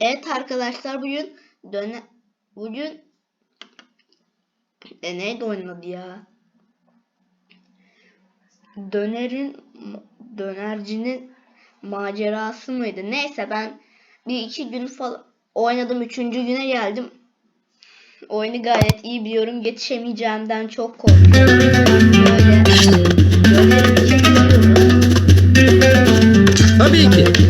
Evet arkadaşlar bugün döne bugün e neydi oyunun adı ya? Dönerin dönercinin macerası mıydı? Neyse ben bir iki gün falan oynadım. Üçüncü güne geldim. Oyunu gayet iyi biliyorum. Yetişemeyeceğimden çok korkuyorum. Böyle. Tabii ki.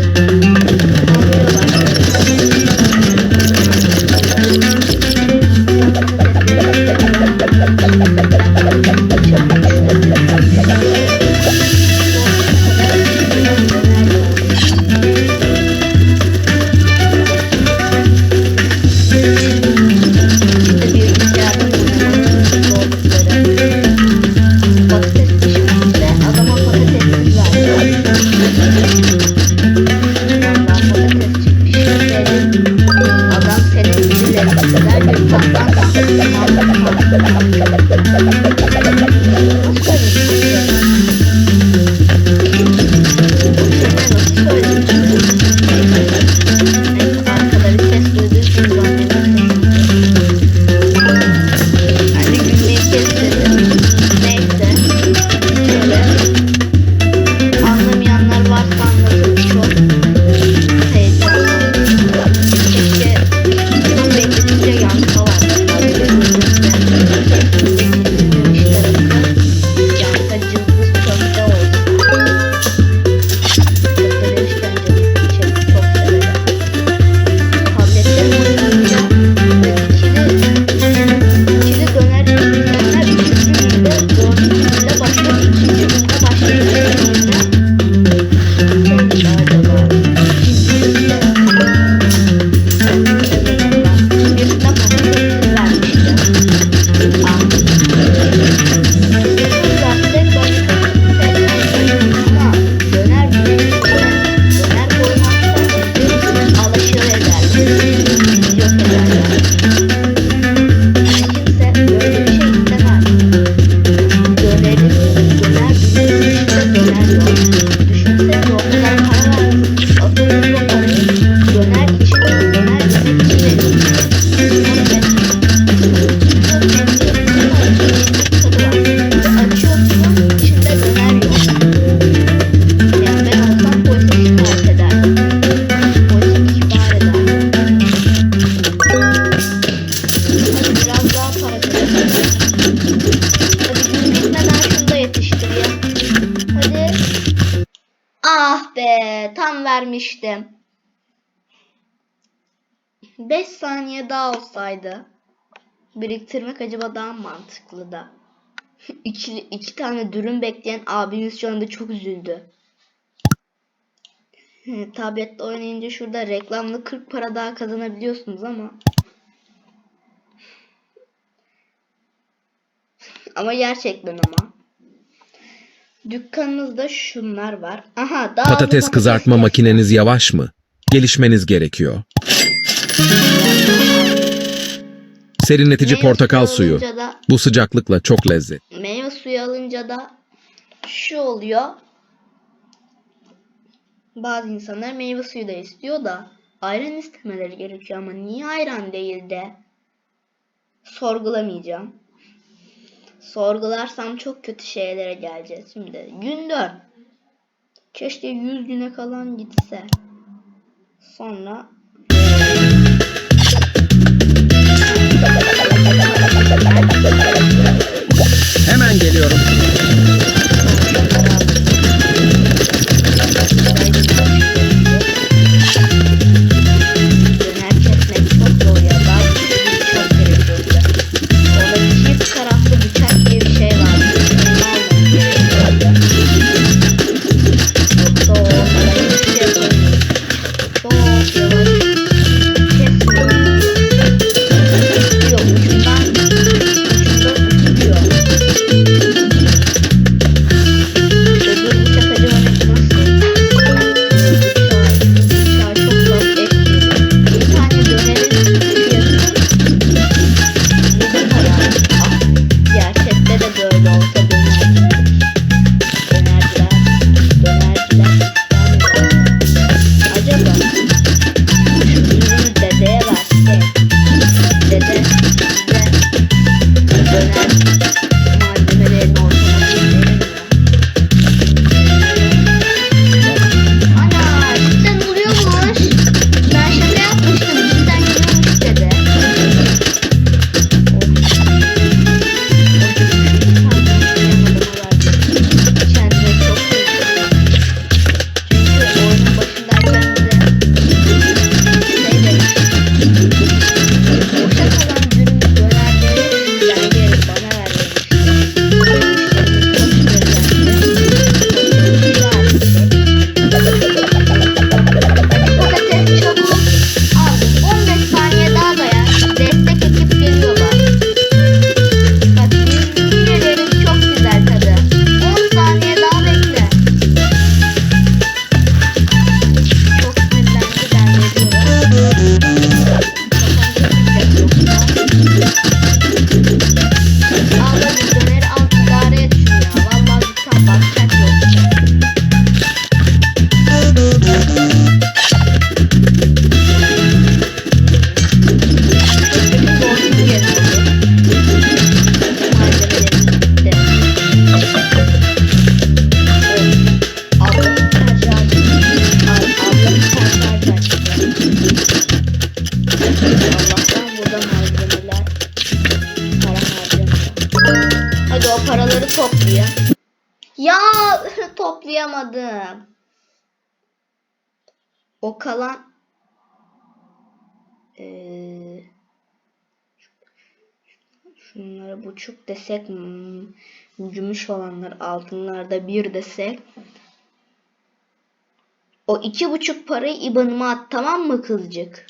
Be tam vermiştim. 5 saniye daha olsaydı biriktirmek acaba daha mantıklı da. iki, iki tane dürüm bekleyen abimiz şu anda çok üzüldü. Tablette oynayınca şurada reklamlı 40 para daha kazanabiliyorsunuz ama Ama gerçekten ama. Dükkanınızda şunlar var. Aha daha Patates bu kızartma patates- makineniz yavaş mı? Gelişmeniz gerekiyor. Serinletici Meyve portakal suyu suyu. da Bu sıcaklıkla çok lezzetli. meyve suyu alınca da şu oluyor. Bazı insanlar meyve suyu da istiyor da ayran istemeleri gerekiyor ama niye ayran değil de sorgulamayacağım. Sorgularsam çok kötü şeylere geleceğiz şimdi. Gün 4. Keşke 100 güne kalan gitse. Sonra O kalan eee şunlara buçuk desek gümüş olanlar altınlarda bir desek o iki buçuk parayı IBAN'ıma at tamam mı kızcık?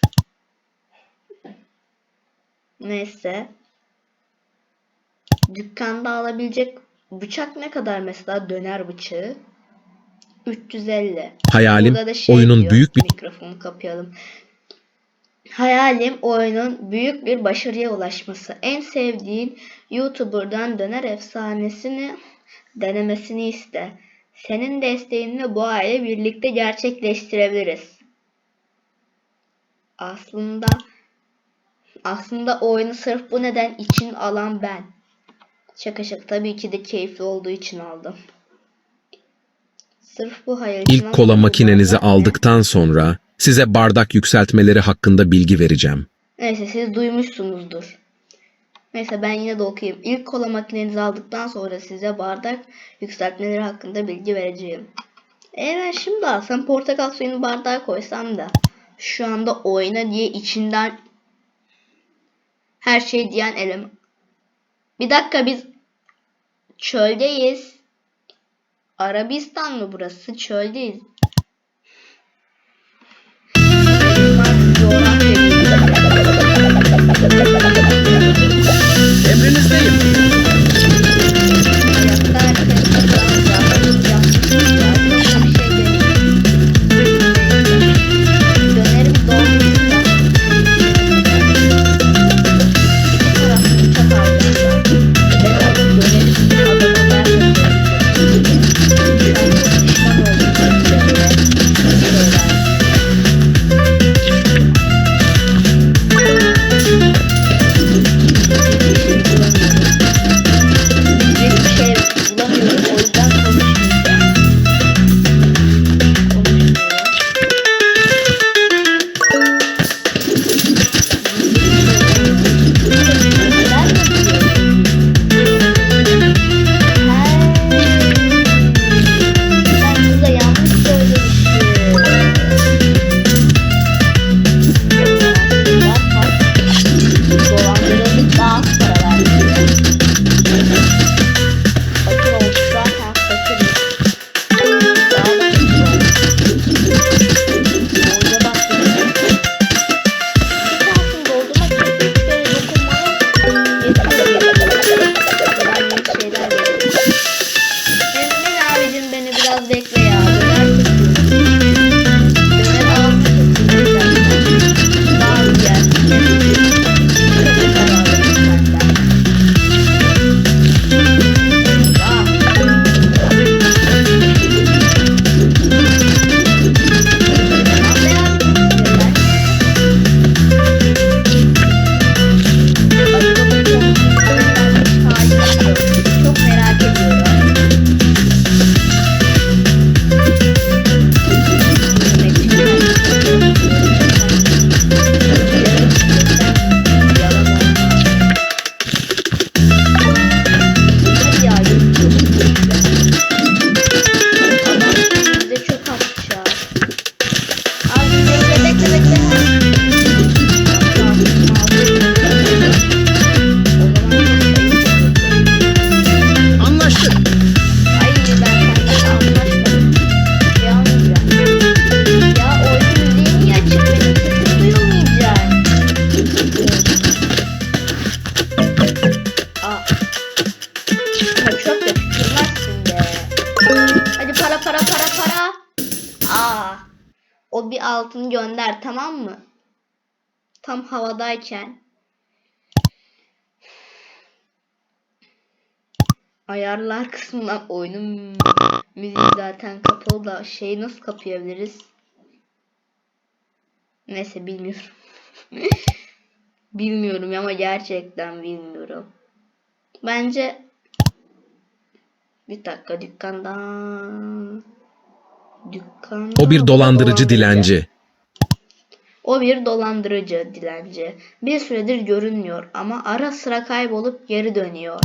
Neyse. Dükkanda alabilecek bıçak ne kadar mesela döner bıçağı? 350. Hayalim şey oyunun diyor, büyük bir mikrofonu kapayalım. Hayalim oyunun büyük bir başarıya ulaşması. En sevdiğin YouTuber'dan döner efsanesini denemesini iste. Senin desteğinle bu aile birlikte gerçekleştirebiliriz. Aslında aslında oyunu sırf bu neden için alan ben. Şaka şaka tabii ki de keyifli olduğu için aldım. Sırf bu hayal için ilk kola makinenizi aldıktan sonra size bardak yükseltmeleri hakkında bilgi vereceğim. Neyse siz duymuşsunuzdur. Neyse ben yine de okuyayım. İlk kola makinenizi aldıktan sonra size bardak yükseltmeleri hakkında bilgi vereceğim. Eğer ben şimdi alsam portakal suyunu bardağa koysam da şu anda oyna diye içinden her şey diyen eleman. Bir dakika biz çöldeyiz. Arabistan mı burası? Çöldeyiz. Coğrafya gönder tamam mı? Tam havadayken. Ayarlar kısmından oyunun müziği zaten kapalı da şeyi nasıl kapayabiliriz? Neyse bilmiyorum. bilmiyorum ama gerçekten bilmiyorum. Bence bir dakika dükkandan dükkan O bir dolandırıcı dilenci. O bir dolandırıcı dilenci. Bir süredir görünmüyor ama ara sıra kaybolup geri dönüyor.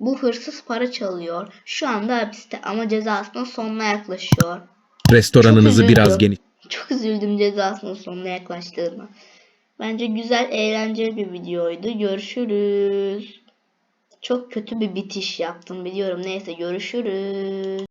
Bu hırsız para çalıyor. Şu anda hapiste ama cezasının sonuna yaklaşıyor. Restoranınızı biraz geniş. Çok üzüldüm cezasının sonuna yaklaştığına. Bence güzel, eğlenceli bir videoydu. Görüşürüz. Çok kötü bir bitiş yaptım biliyorum. Neyse görüşürüz.